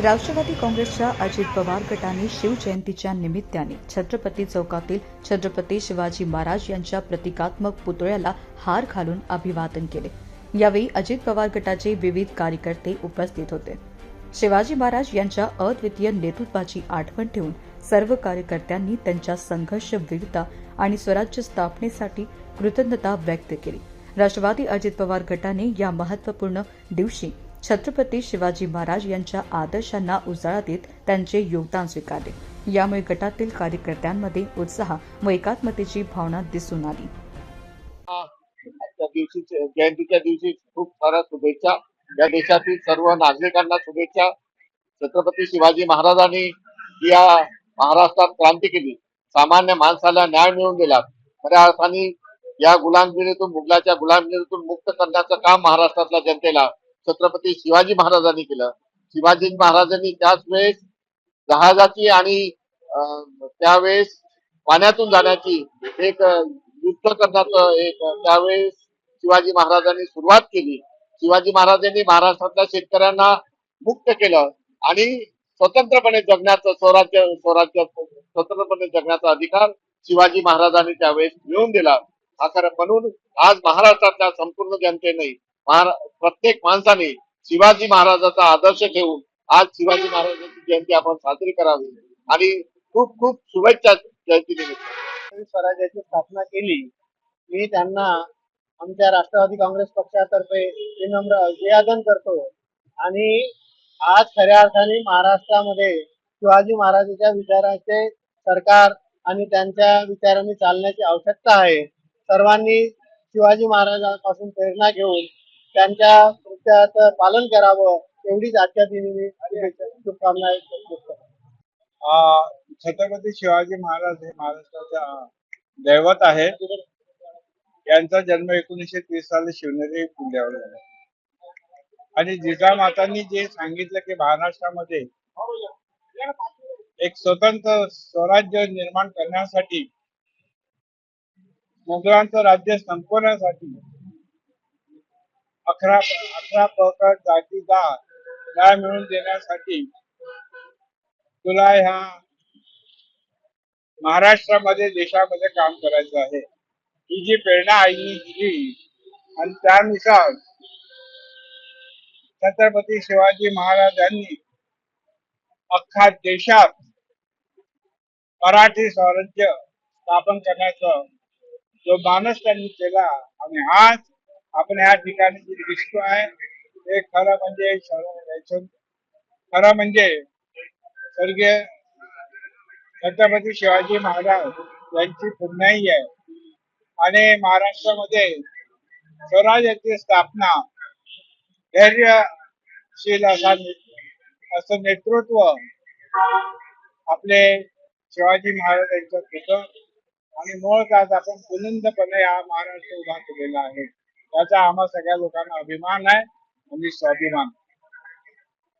राष्ट्रवादी काँग्रेसच्या अजित पवार गटाने शिवजयंतीच्या निमित्ताने छत्रपती चौकातील छत्रपती शिवाजी महाराज यांच्या प्रतिकात्मक पुतळ्याला हार घालून अभिवादन केले. यावेळी अजित पवार गटाचे विविध कार्यकर्ते उपस्थित होते. शिवाजी महाराज यांच्या अद्वितीय नेतृत्वाची आठवण ठेवून सर्व कार्यकर्त्यांनी त्यांच्या संघर्षवीरता आणि स्वराज्य स्थापनेसाठी कृतज्ञता व्यक्त केली. राष्ट्रवादी अजित पवार गटाने या महत्त्वपूर्ण दिवशी छत्रपती शिवाजी महाराज यांच्या आदर्शांना उजाळा देत त्यांचे योगदान स्वीकारले. यामुळे गटातील कार्यकर्त्यांमध्ये उत्साह व एकात्मतेची भावना दिसून आली. आजच्या दिवशी जयंतीच्या दिवशी खूप साऱ्या शुभेच्छा. या देशातील सर्व नागरिकांना शुभेच्छा. छत्रपती शिवाजी महाराजांनी या महाराष्ट्रात क्रांती केली. सामान्य माणसाला न्याय मिळवून दिला. खऱ्या अर्थाने या गुलामगिरीतून मुघलाच्या गुलामगिरीतून मुक्त करण्याचं काम महाराष्ट्रातल्या जनतेला छत्रपती शिवाजी महाराजांनी केलं. शिवाजी महाराजांनी त्याच वेळेस जहाजाची आणि त्यावेळेस पाण्यातून जाण्याची एक युद्ध करण्याचं एक त्यावेळेस शिवाजी महाराजांनी सुरुवात केली. शिवाजी महाराजांनी महाराष्ट्रातल्या शेतकऱ्यांना मुक्त केलं आणि स्वतंत्रपणे जगण्याचं स्वराज्य स्वराज्य स्वतंत्रपणे जगण्याचा अधिकार शिवाजी महाराजांनी त्यावेळेस मिळवून दिला. हा म्हणून आज महाराष्ट्रातल्या संपूर्ण जनतेने महारा प्रत्येक माणसाने शिवाजी महाराजाचा आदर्श ठेवून आज शिवाजी महाराजांची जयंती आपण साजरी करावी. आणि खूप खूप शुभेच्छा जयंतीनिमित्त. स्वराज्याची स्थापना केली. मी त्यांना आमच्या राष्ट्रवादी काँग्रेस पक्षातर्फे विनम्र अभिवादन करतो. आणि आज खऱ्या अर्थाने महाराष्ट्रामध्ये शिवाजी महाराजांच्या विचाराचे सरकार आणि त्यांच्या विचारांनी चालण्याची आवश्यकता आहे. सर्वांनी शिवाजी महाराजांपासून प्रेरणा घेऊन त्यांच्या कृत्याचं पालन करावं एवढीच आजच्या दिनी शुभकामना छत्रपती शिवाजी महाराज हे महाराष्ट्राच्या दैवत आहेत. यांचा जन्म एकोणीसशे तीस साली शिवनेरी किल्ल्यावर झाला. आणि जिजामातांनी जे सांगितलं की महाराष्ट्रामध्ये एक स्वतंत्र स्वराज्य निर्माण करण्यासाठी मुघलांचं राज्य संपवण्यासाठी अकरा अकरा प्रकार जातीचा न्याय मिळवून देण्यासाठी तुला ह्या महाराष्ट्रामध्ये देशामध्ये काम करायचं आहे. ही जी प्रेरणा आईने दिली आणि त्यानुसार छत्रपती शिवाजी महाराजांनी अख्खा देशात मराठी स्वराज्य स्थापन करण्याचं जो मानस त्यांनी केला आणि आज आपण या ठिकाणी जे दिसतो आहे ते खरं म्हणजे खरं म्हणजे स्वर्गीय छत्रपती शिवाजी महाराज यांची पुण्याही आहे. आणि महाराष्ट्रामध्ये स्वराज्याची स्थापना धैर्यशील असा असं नेतृत्व आपले शिवाजी महाराज यांच्यात होतं. आणि मुळात आज आपण बुलंदपणे हा महाराष्ट्र उभा केलेला आहे. त्याचा आम्हा सगळ्या लोकांना अभिमान आहे आणि स्वाभिमान